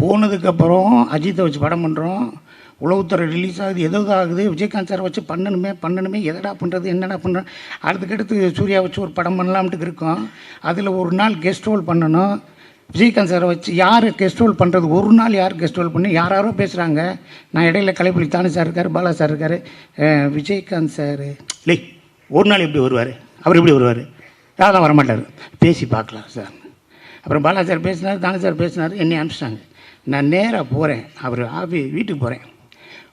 போனதுக்கப்புறம் அஜித்தை வச்சு படம் பண்ணுறோம் உளவுத்துறை ரிலீஸ் ஆகுது. எதோ ஆகுது? விஜயகாந்த் சார் வச்சு பண்ணணுமே பண்ணணுமே. எதடா பண்ணுறது என்னடா பண்ணுறோம் அடுத்துக்கடுத்து சூர்யா வச்சு ஒரு படம் பண்ணலாம்ட்டு இருக்கோம். அதில் ஒரு நாள் கெஸ்ட் ரோல் பண்ணணும். விஜயகாந்த் சாரை வச்சு யார் கெஸ்ட் ரோல் பண்ணுறது ஒரு நாள் யார் கெஸ்ட் ரோல் பண்ணி? யாராரோ பேசுகிறாங்க நான் இடையில கலைப்புலி தானே சார் இருக்கார் பாலா சார் இருக்கார். விஜயகாந்த் சார் இல்லை ஒரு நாள் எப்படி வருவார்? அவர் எப்படி வருவார்? யாரும் வரமாட்டார். பேசி பார்க்கலாம் சார் அப்புறம் பாலா சார் பேசினார் தானே சார் பேசினார் என்னை அனுப்பிச்சிட்டாங்க. நான் நேராக போகிறேன் அவர் ஆஃபி வீட்டுக்கு போகிறேன்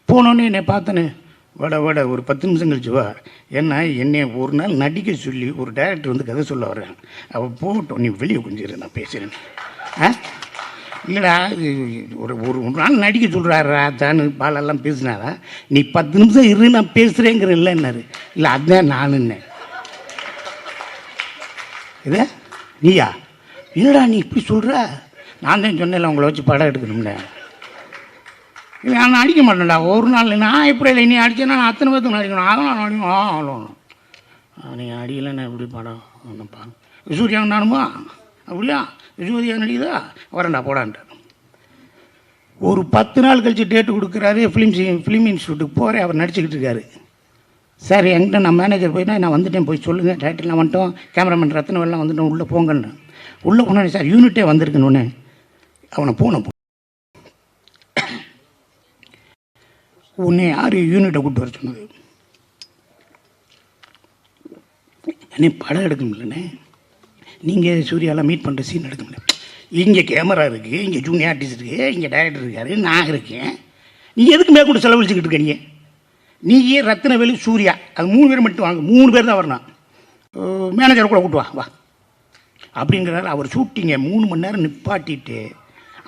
போனோன்னே என்னை பார்த்தேன்னு வட வட ஒரு பத்து நிமிஷம் கழிச்சு வா. ஏன்னா என்னை ஒரு நாள் நடிக்க சொல்லி ஒரு டேரக்டர் வந்து கதை சொல்ல வர்றேன். அவள் போகட்டும் நீ வெளியே கொஞ்சம் நான் பேசுகிறேன் ஆ? இல்லைடா ஒரு ஒரு ஒரு நாள் நடிக்க சொல்கிறாரா தானு பாலெல்லாம் பேசினாரா? நீ பத்து நிமிஷம் இரு நான் பேசுகிறேங்கிற இல்லைன்னாரு இல்லை அதுதான் நானுன்னு இது? நீயா? என்னடா நீ இப்படி சொல்கிற நான் தான் சொன்னேன்ல உங்களை வச்சு படம் எடுக்கணும்னே. இல்லை நான் அடிக்க மாட்டேன்டா. ஒரு நாள் நான் எப்படி இல்லை நீ அடிச்சேன்னா நான் அத்தனை பேர்த்துக்கு நடிக்கணும் அதெல்லாம் நான் அடிக்கணும். ஆ அவ்வளோ நீங்கள் அடிக்கலைன்னா எப்படி படம் ஒன்றுப்பா சூர்யா நானுமா? அப்படியா? சூர்யா நடிக்குதா வரேன்டா போடான்ட்டு ஒரு பத்து நாள் கழிச்சு டேட்டு கொடுக்குறாரு ஃபிலிம் ஃபிலிம் இன்ஸ்டியூட்டுக்கு போகிறேன் அவர் நடிச்சுக்கிட்டு இருக்காரு. சார் என்கிட்ட நான் மேனேஜர் போயிட்டா நான் வந்துட்டேன் போய் சொல்லுங்கள் டேரக்டர்லாம் வந்துட்டோம். கேமராமேன் ரத்னம் வந்துட்டோம் உள்ளே போங்கன்னு உள்ளே போனேன் சார் யூனிட்டே வந்திருக்குன்னு அவனை போன உன்னை யார் யூனிட்டை கூப்பிட்டு வர சொன்னது? அண்ணே படம் எடுக்க முடியலண்ணே. நீங்கள் சூர்யாலாம் மீட் பண்ணுற சீன் எடுக்க முடியல. இங்கே கேமரா இருக்குது இங்கே ஜூனியர் ஆர்டிஸ்ட் இருக்குது இங்கே டைரக்டர் இருக்காரு நான் இருக்கேன். நீ எதுக்கு மேற்கொண்டு செலவழிச்சுக்கிட்டு இருக்க நீ நீயே ரத்னவேலு சூர்யா. அது மூணு பேர் மட்டும் வாங்க மூணு பேர் தான் வரணும். மேனேஜரை கூட கூட்டு வா வா. அப்படிங்கிறாரு அவர் ஷூட்டிங்கை மூணு மணி நேரம் நிப்பாட்டிட்டு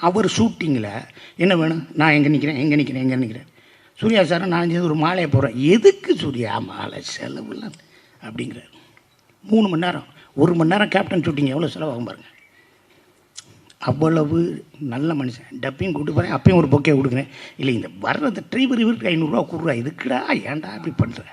அவர் ஷூட்டிங்கில் என்ன வேணும்? நான் எங்கே நிற்கிறேன் எங்கே நிற்கிறேன் எங்கே நிற்கிறேன் சூர்யா சார் நான் சேர்ந்து ஒரு மாலையை போகிறேன் எதுக்கு சூர்யா? மாலை செலவுலாம் அப்படிங்கிறார். மூணு மணி நேரம். ஒரு மணி நேரம் கேப்டன் ஷூட்டிங் எவ்வளோ செலவாகும் பாருங்கள் அவ்வளவு நல்ல மனுஷன். டப்பையும் கூட்டு போகிறேன் அப்பையும் ஒரு பொக்கே கொடுக்குறேன். இல்லை இந்த வர்றது டிரைவர் இவருக்கு ஐநூறுரூவா கொடுறா. இதுக்குடா ஏன்டா அப்படி பண்ணுற